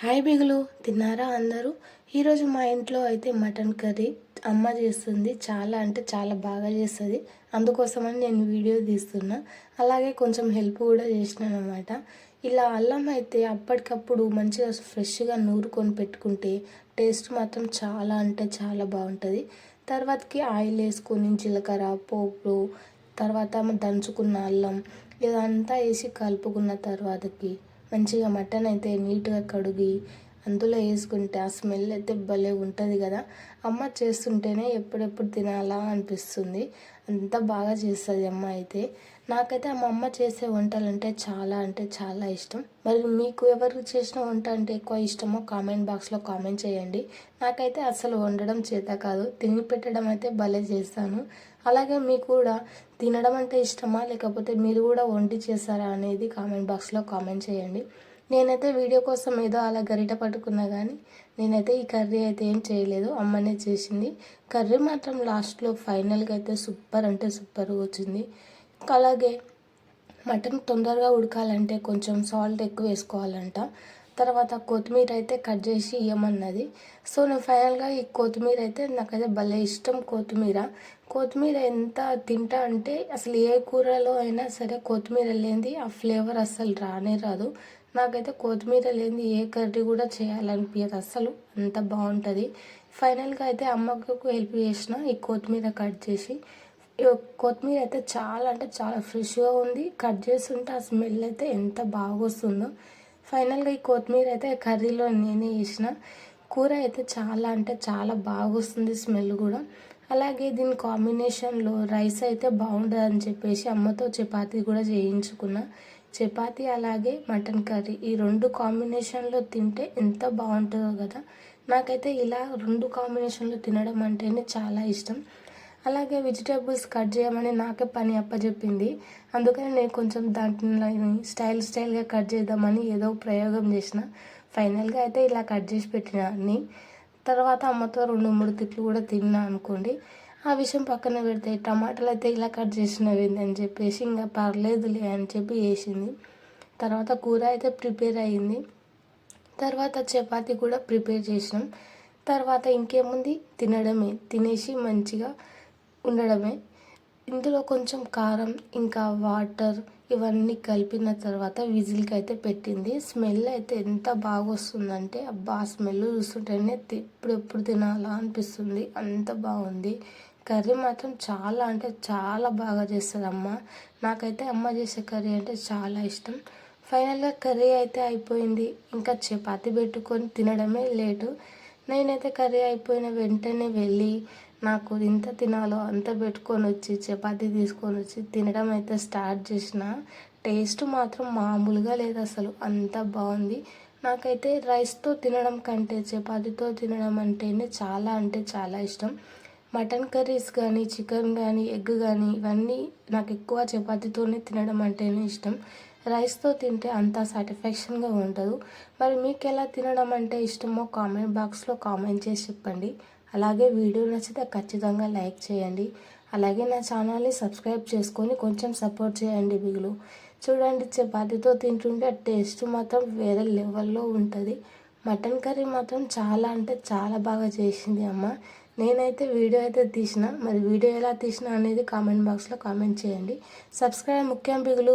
Hi బిగులు తిన్నారా అందరూ? ఈరోజు మా ఇంట్లో అయితే మటన్ కర్రీ అమ్మ చేస్తుంది. చాలా అంటే చాలా బాగా చేస్తుంది. అందుకోసమని నేను వీడియో తీస్తున్నా. అలాగే కొంచెం హెల్ప్ కూడా చేసినాను అనమాట ఇలా అల్లం అయితే అప్పటికప్పుడు మంచిగా ఫ్రెష్గా నూరుకొని పెట్టుకుంటే టేస్ట్ మాత్రం చాలా అంటే చాలా బాగుంటుంది. తర్వాతకి ఆయిల్ వేసుకొని జీలకర్ర పోపు తర్వాత దంచుకున్న అల్లం ఇదంతా వేసి కలుపుకున్న తర్వాతకి మంచిగా మటన్ అయితే నీట్గా కడిగి అందులో వేసుకుంటే ఆ స్మెల్ అయితే భలే ఉంటుంది కదా. అమ్మ చేస్తుంటేనే ఎప్పుడెప్పుడు తినాలా అనిపిస్తుంది. అంత బాగా చేస్తుంది అమ్మ అయితే. నాకైతే మా అమ్మ చేసే వంటలు అంటే చాలా అంటే చాలా ఇష్టం. మరి మీకు ఎవరు చేసిన వంట అంటే ఎక్కువ ఇష్టమో కామెంట్ బాక్స్లో కామెంట్ చేయండి. నాకైతే అసలు వండడం చేత కాదు. తిని పెట్టడం అయితే భలే చేస్తాను. అలాగే మీకు కూడా తినడం అంటే ఇష్టమా? లేకపోతే మీరు కూడా వండి చేస్తారా అనేది కామెంట్ బాక్స్లో కామెంట్ చేయండి. నేనైతే వీడియో కోసం ఏదో అలా గరిట పట్టుకున్నా కానీ నేనైతే ఈ కర్రీ అయితే ఏం చేయలేదు. అమ్మనే చేసింది. కర్రీ మాత్రం లాస్ట్లో ఫైనల్గా అయితే సూపర్ అంటే సూపర్గా వచ్చింది. అలాగే మటన్ తొందరగా ఉడకాలంటే కొంచెం సాల్ట్ ఎక్కువ వేసుకోవాలంట. తర్వాత కొత్తిమీర అయితే కట్ చేసి ఇవ్వమన్నది సో నేను ఫైనల్గా ఈ కొత్తిమీర అయితే నాకైతే భలే ఇష్టం కొత్తిమీర. కొత్తిమీర ఎంత తింటా అంటే అసలు ఏ కూరలో అయినా సరే కొత్తిమీర లేనిది ఆ ఫ్లేవర్ అస్సలు రానే రాదు. నాకైతే కొత్తిమీర లేనిది ఏ కర్రీ కూడా చేయాలనిపించదు అస్సలు. అంత బాగుంటుంది. ఫైనల్గా అయితే అమ్మకు హెల్ప్ చేసిన ఈ కొత్తిమీర కట్ చేసి. కొత్తిమీర అయితే చాలా అంటే చాలా ఫ్రెష్గా ఉంది. కట్ చేస్తుంటే ఆ స్మెల్ అయితే ఎంత బాగా వస్తుందో. ఫైనల్గా ఈ కొత్తిమీర అయితే కర్రీలో నేనే వేసిన కూర అయితే చాలా అంటే చాలా బాగా వస్తుంది స్మెల్ కూడా. అలాగే దీని కాంబినేషన్లో రైస్ అయితే బాగుంటుంది అని చెప్పేసి అమ్మతో చపాతీ కూడా చేయించుకున్నా. చపాతి అలాగే మటన్ కర్రీ ఈ రెండు కాంబినేషన్లో తింటే ఎంత బాగుంటుందో కదా. నాకైతే ఇలా రెండు కాంబినేషన్లో తినడం అంటేనే చాలా ఇష్టం. అలాగే వెజిటేబుల్స్ కట్ చేయమని నాకే పని అప్పచెప్పింది అందుకని నేను కొంచెం దాంట్లో స్టైల్ స్టైల్గా కట్ చేద్దామని ఏదో ప్రయోగం చేసిన. ఫైనల్గా అయితే ఇలా కట్ చేసి పెట్టిన అన్నీ తర్వాత అమ్మతో రెండు మూడు తిట్లు కూడా తిన్నా అనుకోండి. ఆ విషయం పక్కన పెడితే టమాటాలు అయితే ఇలా కట్ చేసినవి అని చెప్పేసి ఇంకా పర్లేదులే అని చెప్పి వేసింది తర్వాత కూర అయితే ప్రిపేర్ అయ్యింది తర్వాత చపాతి కూడా ప్రిపేర్ చేసినాం. తర్వాత ఇంకేముంది? తినడమే. తినేసి మంచిగా ఉండడమే. ఇందులో కొంచెం కారం ఇంకా వాటర్ ఇవన్నీ కలిపిన తర్వాత విజిల్కి అయితే పెట్టింది. స్మెల్ అయితే ఎంత బాగా వస్తుందంటే అబ్బా స్మెల్ చూస్తుంటేనే ఎప్పుడెప్పుడు తినాలా అనిపిస్తుంది. అంత బాగుంది. కర్రీ మాత్రం చాలా అంటే చాలా బాగా చేస్తుంది అమ్మ నాకైతే అమ్మ చేసే కర్రీ అంటే చాలా ఇష్టం. ఫైనల్గా కర్రీ అయితే అయిపోయింది. ఇంకా చపాతి పెట్టుకొని తినడమే లేటు. నేనైతే కర్రీ అయిపోయిన వెంటనే వెళ్ళి నాకు ఎంత తినాలో అంత పెట్టుకొని వచ్చి చపాతీ తీసుకొని వచ్చి తినడం అయితే స్టార్ట్ చేసిన. టేస్ట్ మాత్రం మామూలుగా లేదు అసలు. అంత బాగుంది. నాకైతే రైస్తో తినడం కంటే చపాతీతో తినడం అంటేనే చాలా అంటే చాలా ఇష్టం. మటన్ కర్రీస్ కానీ చికెన్ కానీ ఎగ్ కానీ ఇవన్నీ నాకు ఎక్కువ చపాతీతోనే తినడం అంటేనే ఇష్టం. రైస్తో తింటే అంత సాటిస్ఫాక్షన్గా ఉండదు మరి మీకు ఎలా తినడం అంటే ఇష్టమో కామెంట్ బాక్స్లో కామెంట్ చేసి చెప్పండి. అలాగే వీడియో నచ్చితే ఖచ్చితంగా లైక్ చేయండి. అలాగే నా ఛానల్ని సబ్స్క్రైబ్ చేసుకొని కొంచెం సపోర్ట్ చేయండి బిగులు. చూడండి చపాతీతో తింటుంటే టేస్ట్ మాత్రం వేరే లెవెల్లో ఉంటుంది. మటన్ కర్రీ మాత్రం చాలా అంటే చాలా బాగా చేసింది అమ్మ. నేనైతే వీడియో అయితే తీసిన. మరి వీడియో ఎలా తీసిన అనేది కామెంట్ బాక్స్లో కామెంట్ చేయండి. సబ్స్క్రైబ్ ముఖ్యం బిగులు